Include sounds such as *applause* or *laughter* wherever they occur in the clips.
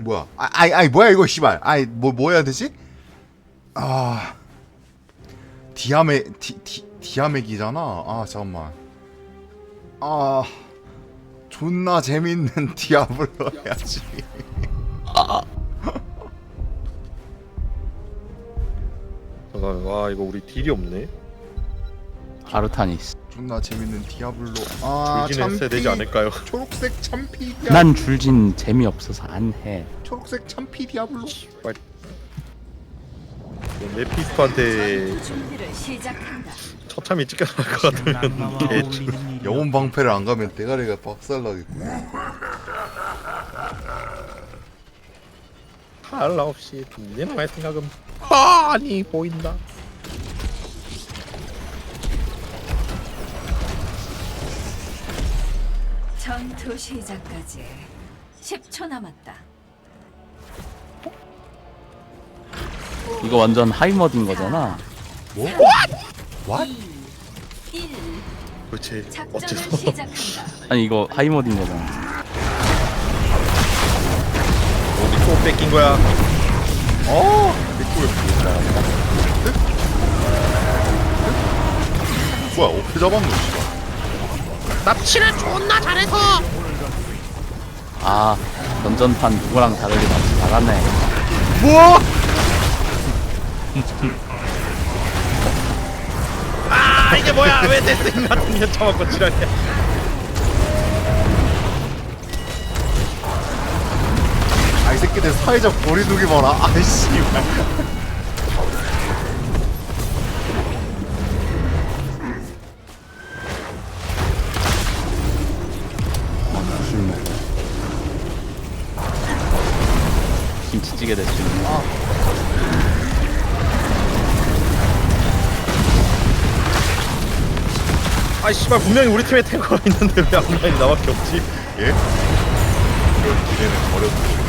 뭐야? 아, 아이, 아이, 뭐야 이거 씨발. 아이, 뭐, 뭐 해야 되지? 아, 디아메, 디, 디, 디아메기잖아. 아, 잠깐만. 아, 존나 재밌는 *laughs* 디아블로 해야지. 잠깐 와 이거 우리 딜이 없네 아르타니스. 존나 재밌는 디아블로. 아, 했어야 되지 않을까요? 초록색 참피 디아. 난 줄진 재미없어서 안 해. 초록색 참피 디아블로. 준비를 시작한다. 처참히 찢겨나갈 것 같으면 개 영혼 방패를 안 가면 대가리가 박살나겠고. 할라 없이 니네의 생각은 뻔히 보인다 전투 시작까지 10초 남았다. 이거 완전 하이머드인 거잖아. 뭐? What? 1. 도대체 작전을 어째서 시작한다. *laughs* 아니 이거 하이머드인 거잖아. 어디 또 뺏긴 거야 어 내꿀 뭐야? 어떻게 잡았노? 씨발. 납치를 존나 잘해서 아 전전판 누구랑 다르게 납치 잘하네. 뭐? 아 이게 뭐야 왜 데스인 같은 년 처먹고 지랄이야 아 이 새끼들 사회적 거리두기 봐라. 아이씨. 될수 있는. 아이 씨발 분명히 우리 팀에 탱커가 있는데 왜 앞라인이 나밖에 없지 예? 이런 기대는 버렸지.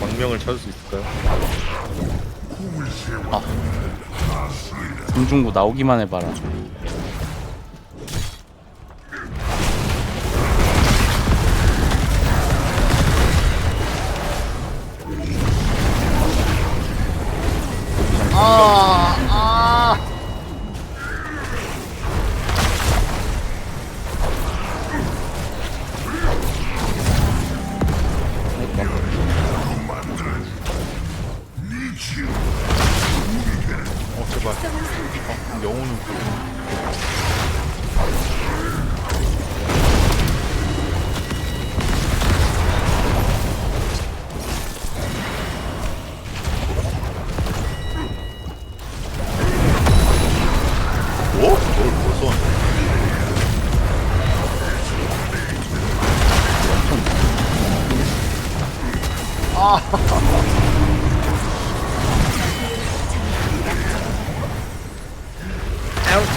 광명을 찾을 수 있을까요? 금중구 나오기만 해봐라.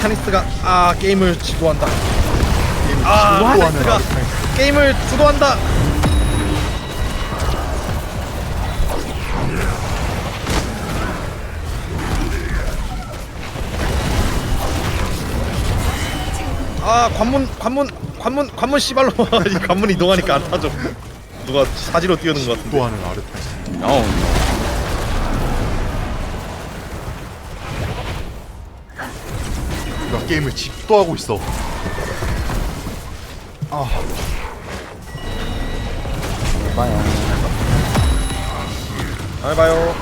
타니스가 아 게임을 주도한다. 게임 아 주도하는 타니스가 아르타니스. 게임을 주도한다. 아 관문 관문 관문 관문 씨발로. *laughs* 이 관문 이동하니까 안 타죠. 누가 사지로 뛰어든 것 같은데. 주도하는 아르타니스. 어, 나 게임을 집도하고 있어. 아, 봐요. 잘 봐요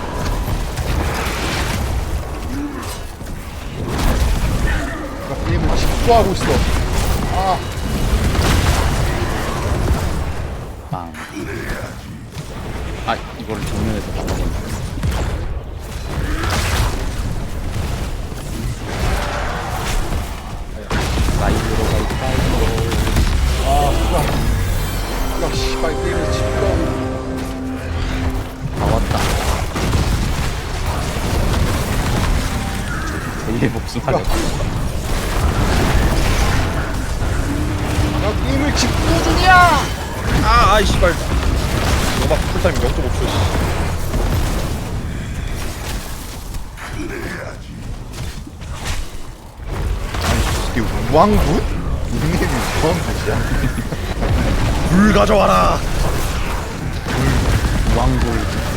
나 게임을 집도하고 있어. 빵. 아 이거를 정면에서. 라이 야, 씨발 게임을 집도하고. 다 왔다. 제이의 복수하려. 야, 게임을 집도 중이야. 아 아이 씨발 너막 풀타임 0.5초 이게 우왕군? 닉네임이 뭔 뜻이야? *laughs* 불 가져와라. 왕골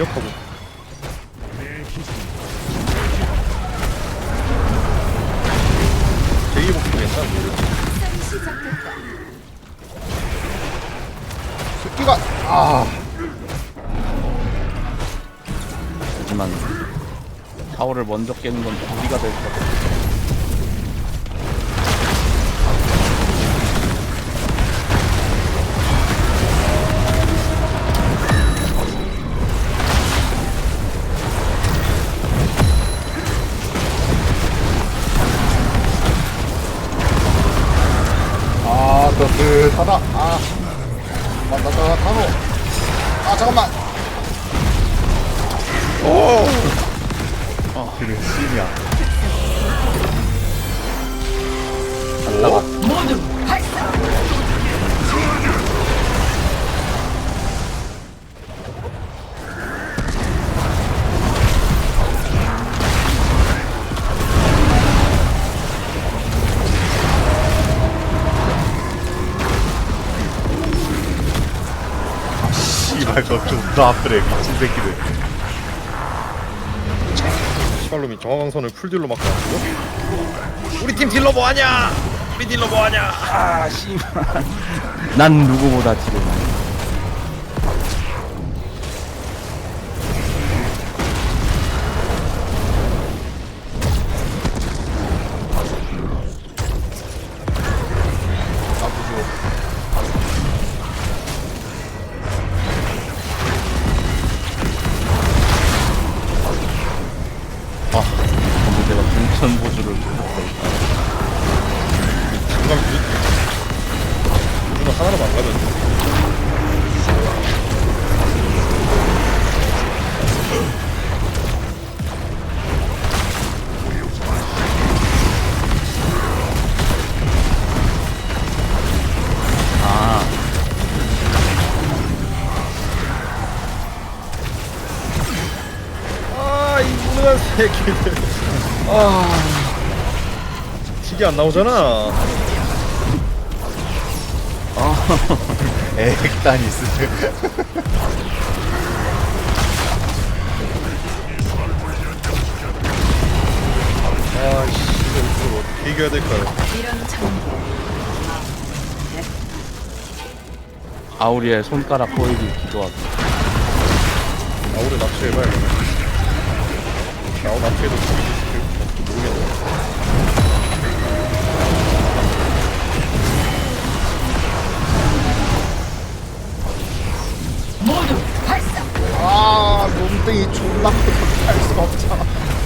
강력하고. 제이 복수 괜찮아 모르겠어. 싸움이 시작됐다. 새끼가 아 하지만 타워를 먼저 깨는 건 우리가 될 것 같아 아, 따뜻 저 존나 아프네, 미친 새끼들. 시발놈이 정화광선을 풀딜로 막고 왔고. 우리 팀 딜러 뭐하냐? 우리 딜러 뭐하냐? 아 씨발 난 누구보다 딜을 새끼들. 아. 틱이 안 나오잖아. *laughs* 액단이스. *laughs* 아, 씨, 이걸 어떻게 이겨야 될까요? 이런 정보. 아우리의 손가락 보이기 기도하고 아우를 납치해봐야겠네. 납치해도 죽이지 싶을 모르겠네. 아, 몸뚱이 존나 크게 할 수가 없잖아.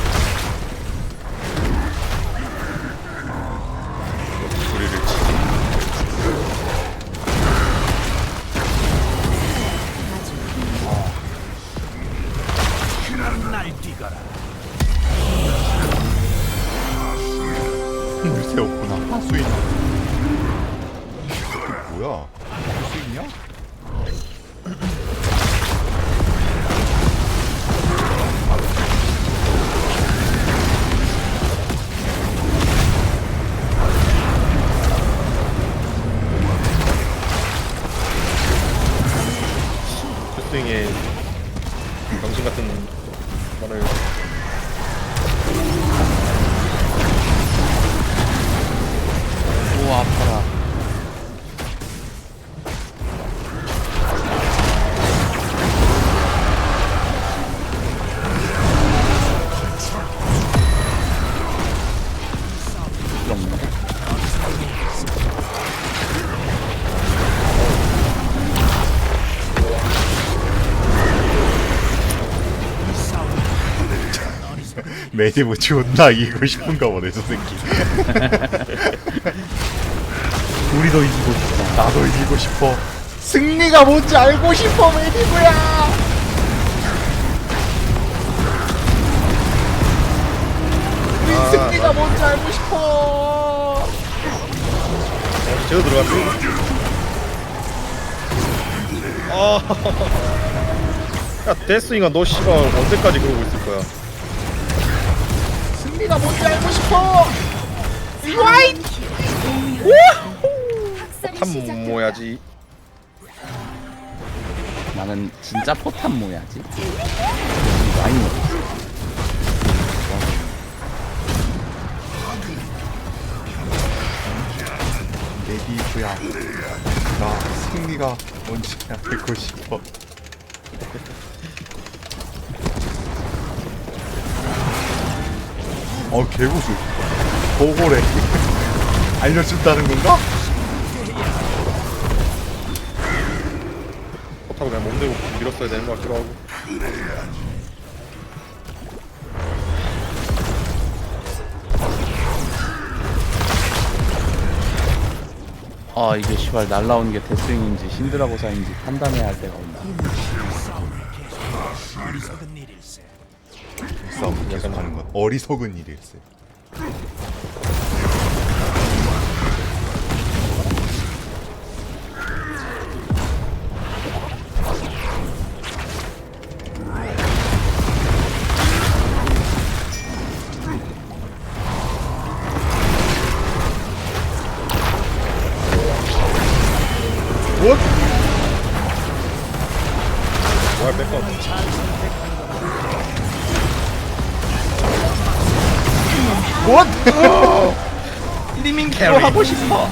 메디브 존나 이기고 싶은가 보네 저 새끼. *laughs* 우리도 이기고 싶다 나도 이기고 싶어. 승리가 뭔지 알고 싶어 메디브야! 우리 아, 승리가 뭔지 알고 싶어! 어, 제가 들어갔네. 아, *laughs* 야 데스윙아 너 씨발 언제까지 그러고 있을 거야? 승리가 뭔지 알고 싶어 와이 시작됐다. 모야지. 나는 진짜 포탄 모야지. 많이 먹. 메디브야 나 승리가 뭔지 알고 싶어 어 개고수 보고래 알려준다는 건가? 포탑을 그냥 몸대고 밀었어야 되는 것 같기도 하고. 아 이게 시발 날라오는 게 데스윙인지 신드라고사인지 판단해야 할 때가 온다. 싸움 계속하는 건 어리석은 일일세 뭐? 뭐야 뺄거 뭐? *laughs* 리밍 캐리. 하고 싶어.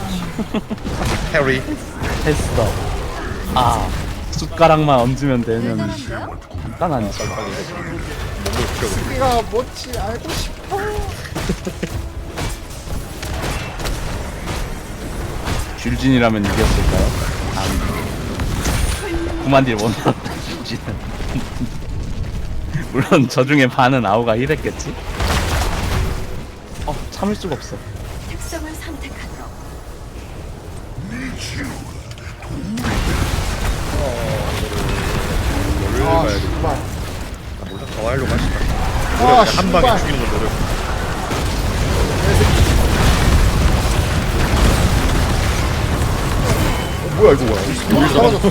캐리. 했어. 아 숟가락만 얹으면? 간단하지. 몸을 키워. 승리가 뭔지 알고 싶어 *laughs* 귤진이라면 이겼을까요? 아니. 구만딜 원하다 귤진은. *laughs* 물론 저 중에 반은 아우가 힐했겠지. 어 참을 수가 없어. 특성을 선택하도록. 열을 아. 씨발 아, 몰라 더 하려고 하시다. 아한 방에 씨발 죽이는 걸 노력. 어, 뭐야 이거 뭐야 사라졌어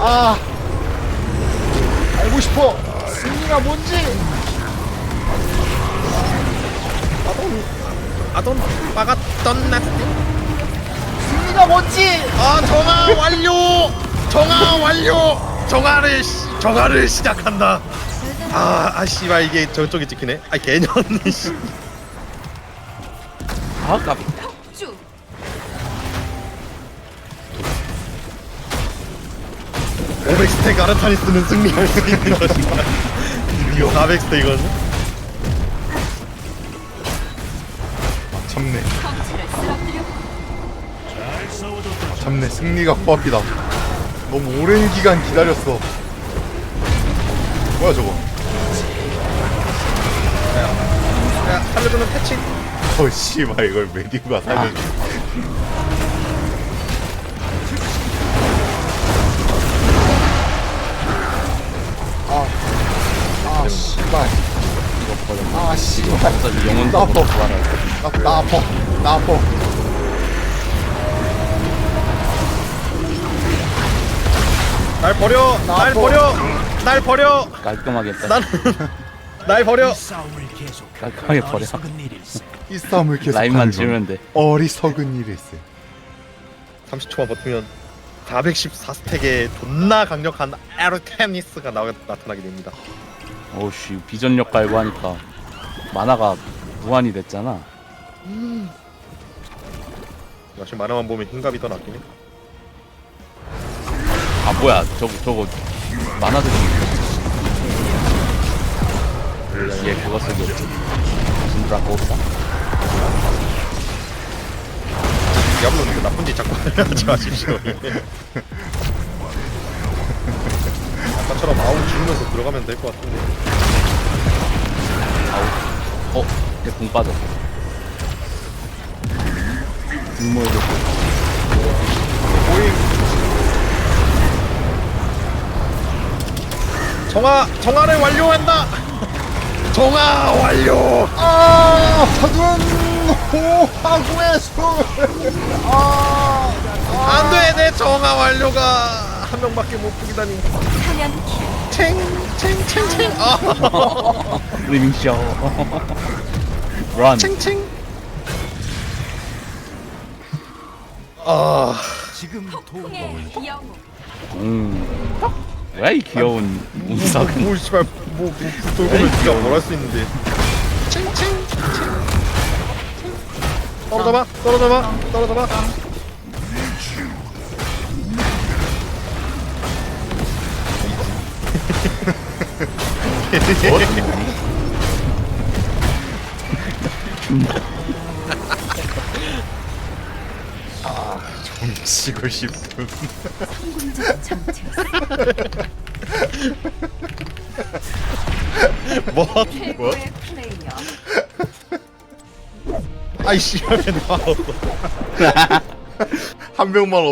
아 알고 싶어 승리가 뭔지 아돈 빠갔던 나. 승리가 뭔지 아 정화 완료. 정화 완료. 정화를 시- 정화를 시작한다. 아, 아 씨발 이게 저쪽에 찍히네. 아 개년 씨. 아 깝. 쭉. 오백 스택 아르타니스는 승리할 수 있는 것이다. 드디어 400 스택이거든. 참네 쓰러뜨려. 참네 승리가 코앞이다. 너무 오랜 기간 기다렸어. 뭐야 저거? 야 살려주는 패치. 어 씨발 이걸 메디브가 살려줘. 아 씨발. 아 씨발. 영혼도 나빠. 못 구하라. 나, 나 아파 나 아파 날 버려. 날 아파. 버려. 날 버려. 깔끔하게 빼. 나는 *laughs* 날 버려. 깔끔하게 버려. 이 싸움을 계속 라인만 지우면 돼. 어리석은 일일세 30초만 버티면 414스택의 존나 강력한 아르테미스가 나, 나타나게 됩니다. 오씨 비전력 깔고 하니까 만화가 무한이 됐잖아. 역시 만화만 보면 흰갑이 더 낫긴 해. 아 뭐야 저거 저거 만화 드시 얘 그거 쓰겠지. 신드라 고사. 디아블로는 그 나쁜 짓 자꾸 *laughs* 하지 마십시오. 아까처럼 아우 죽으면서 들어가면 될 것 같은데. 어? 대풍 빠졌어 불모에도 정화 정화를 완료한다. *laughs* 정화 완료. 아 화군 호화구의 술. 아. 안돼 내 정화 완료가 한 명밖에 못 죽이다니. 사냥키 챙챙 챙 챙. 아 리밍쇼 런 챙 챙. 아 풍의 영웅 음. 이 귀여운 운석은 뭐 씨발 뭐뭐 돌고면 진짜 뭘 할 수 있는데. 챙챙. 떨어져봐 떨어져봐 떨어져봐. *laughs* 쉬고 싶은. 성공적 정체였어 뭐? 최고의 플레이어 아이 씨발 왜 나와? 한 명만